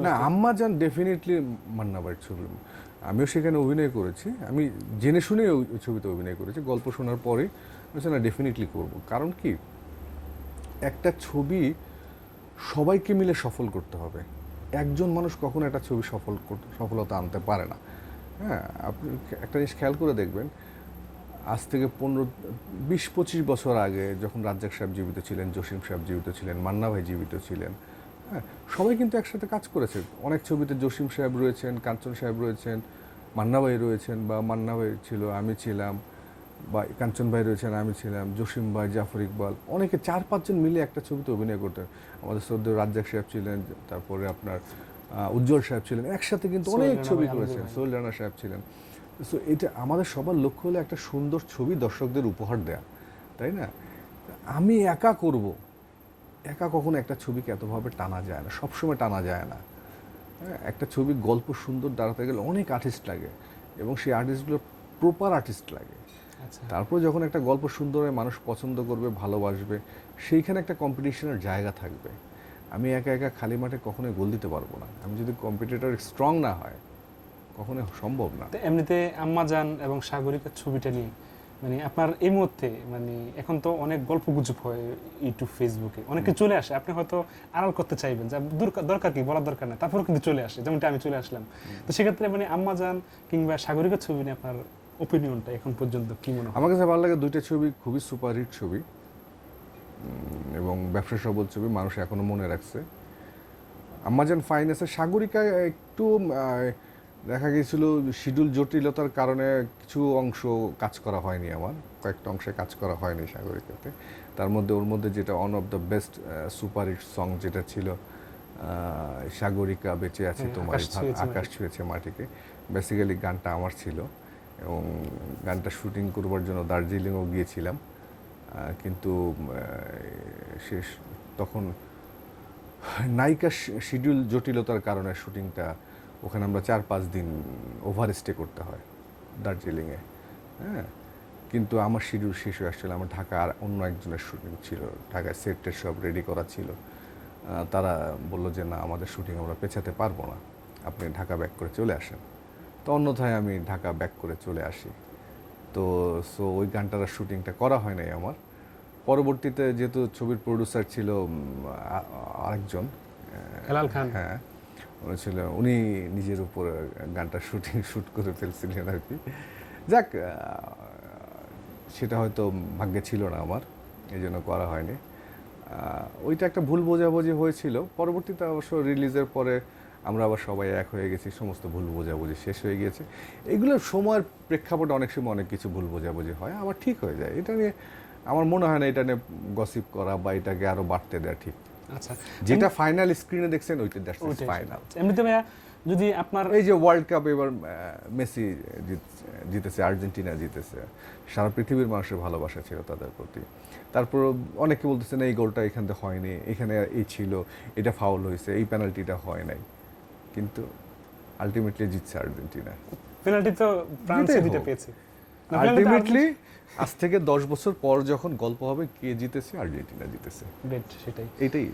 না, আম্মা যান ডেফিনেটলি মান্না ভাইয়ের ছবি। আমিও সেখানে অভিনয় করেছি। আমি জেনে শুনে ওই ছবিতে অভিনয় করেছি, গল্প শোনার পরেই। বলছি, না ডেফিনেটলি করব। কারণ কি? একটা ছবি সবাইকে মিলে সফল করতে হবে। একজন মানুষ কখনো একটা ছবি সফল সফলতা আনতে পারে না। হ্যাঁ আপনি একটা জিনিস খেয়াল করে দেখবেন, আজ থেকে পনেরো, বিশ, পঁচিশ বছর আগে যখন রাজ্জাক সাহেব জীবিত ছিলেন, জসিম সাহেব জীবিত ছিলেন, মান্না ভাই জীবিত ছিলেন হ্যাঁ সবাই কিন্তু একসাথে কাজ করেছে অনেক ছবিতে জসিম সাহেব রয়েছেন কাঞ্চন সাহেব রয়েছেন মান্না ভাই রয়েছেন বা মান্না ভাই ছিল আমি ছিলাম বা কাঞ্চন ভাই রয়েছেন আমি ছিলাম জসিম ভাই জাফর ইকবাল। অনেকে চার পাঁচজন মিলে একটা ছবিতে অভিনয় করতেন। আমাদের শ্রদ্ধেয় রাজ্জাক সাহেব ছিলেন তারপরে আপনার উজ্জ্বল সাহেব ছিলেন। একসাথে কিন্তু অনেক ছবি করেছেন সোহেল রানা সাহেব ছিলেন। সো এটা আমাদের সবার লক্ষ্য হলো একটা সুন্দর ছবি দর্শকদের উপহার দেয়া তাই না? আমি একা করব একা কখনো একটা ছবিকে এতভাবে টানা যায় না সবসময় টানা যায় না। হ্যাঁ, একটা ছবি গল্প সুন্দর দাঁড়াতে গেলে অনেক আর্টিস্ট লাগে এবং সেই আর্টিস্টগুলো প্রপার আর্টিস্ট লাগে। আচ্ছা। তারপর যখন একটা গল্প সুন্দর হয় মানুষ পছন্দ করবে ভালোবাসবে সেইখানে একটা কম্পিটিশনের জায়গা থাকবে। আমি একা একা খালি মাঠে কখনোই গোল দিতে পারব না। আমি যদি কম্পিটিটর স্ট্রং না হয় কখনোই সম্ভব না। এমনিতে আম্মাজান এবং সাগরিকার ছবিটা নিয়ে মানে আপনার এই মুহূর্তে মানে এখন তো অনেক গল্প গুজব হয় ইউটিউব ফেসবুকে অনেকে চলে আসে আপনি হয়তো আড়াল করতে চাইবেন যে দরকার দরকার কি? বলার দরকার নেই। তারপরে কিন্তু চলে আসে যেমনটা আমি চলে আসলাম। তো সেক্ষেত্রে মানে আম্মাজান কিংবা সাগরিকার ছবি নিয়ে আপনার ওপিনিয়নটা এখন পর্যন্ত কি মনে হয়? আমার কাছে ভালো লাগে দুইটা ছবি খুবই সুপারহিট ছবি। এবং ব্যবসা সবল ছবি মানুষ এখনও মনে রাখছে। আমাজন ফাইন্যান্সের সাগরিকা একটু দেখা গিয়েছিল শিডিউল জটিলতার কারণে কিছু অংশ কাজ করা হয়নি আমার কয়েকটা অংশে কাজ করা হয়নি সাগরিকাতে তার মধ্যে ওর মধ্যে যেটা one of the best superhit song যেটা ছিল সাগরিকা বেঁচে আছে হ্যাঁ, তোমার আকাশ ছুঁয়েছে। মাটিকে বেসিক্যালি গানটা আমার ছিল এবং গানটা শুটিং করবার জন্য দার্জিলিংও গিয়েছিলাম কিন্তু শেষ তখন নায়িকা শিডিউল জটিলতার কারণে শুটিংটা ওখানে আমরা চার পাঁচ দিন ওভার স্টে করতে হয় দার্জিলিংয়ে হ্যাঁ? কিন্তু আমার শিডিউল শেষ হয়ে আসছিল আমার ঢাকা আর অন্য একজনের শুটিং ছিল ঢাকায় সেটের সব রেডি করা ছিল। তারা বলল যে না আমাদের শুটিং আমরা পেছাতে পারব না। আপনি ঢাকা ব্যাক করে চলে আসেন। তো অন্যথায় আমি ঢাকা ব্যাক করে চলে আসি। তো সো ওই গানটার আর শুটিংটা করা হয় নাই আমার। পরবর্তীতে যেহেতু ছবির প্রডিউসার ছিল আরেকজন হেলাল খান। হ্যাঁ। ছিল, উনি নিজের উপর গানটা শুটিং শ্যুট করে ফেলছিলেন আর কি। যাক সেটা হয়তো ভাগ্যে ছিল না আমার, এই জন্য করা হয়নি। ওইটা একটা ভুল বোঝাবুঝি হয়েছিল। পরবর্তীতে অবশ্য রিলিজের পরে আমরা আবার সবাই এক হয়ে গেছি, সমস্ত ভুল বোঝাবুঝি শেষ হয়ে গিয়েছে। এগুলো সময়ের প্রেক্ষাপটে অনেক সময় অনেক কিছু ভুল বোঝাবুঝি হয়, আবার ঠিক হয়ে যায়। এটা নিয়ে আমার মনে হয় না এটা নিয়ে গসিপ করা বা এটাকে আরও বাড়তে দেওয়া ঠিক আচ্ছা। যেটা ফাইনাল স্ক্রিনে দেখছেন ওইটা দ্যাটস ওইটাই। ফাইনাল এমনিতে ভাইয়া যদি আপনার এই যে ওয়ার্ল্ড কাপ এবার মেসি জিতেছে আর্জেন্টিনা জিতেছে সারা পৃথিবীর মানুষের ভালোবাসা ছিল তাদের প্রতি। তারপর অনেকে বলতেছেন এই গোলটা এখান থেকে হয়নি এখানে এই ছিল এটা ফাউল হয়েছে এই পেনাল্টিটা হয় নাই। কিন্তু আলটিমেটলি জিতছে আর্জেন্টিনা। পেনাল্টি তো ফ্রান্স দিতে পেয়েছে। আলটিমেটলি আজ থেকে দশ বছর পর যখন গল্প হবে কে জিতেছে আর্জেন্টিনা জিতেছে। সেটাই। এটাই।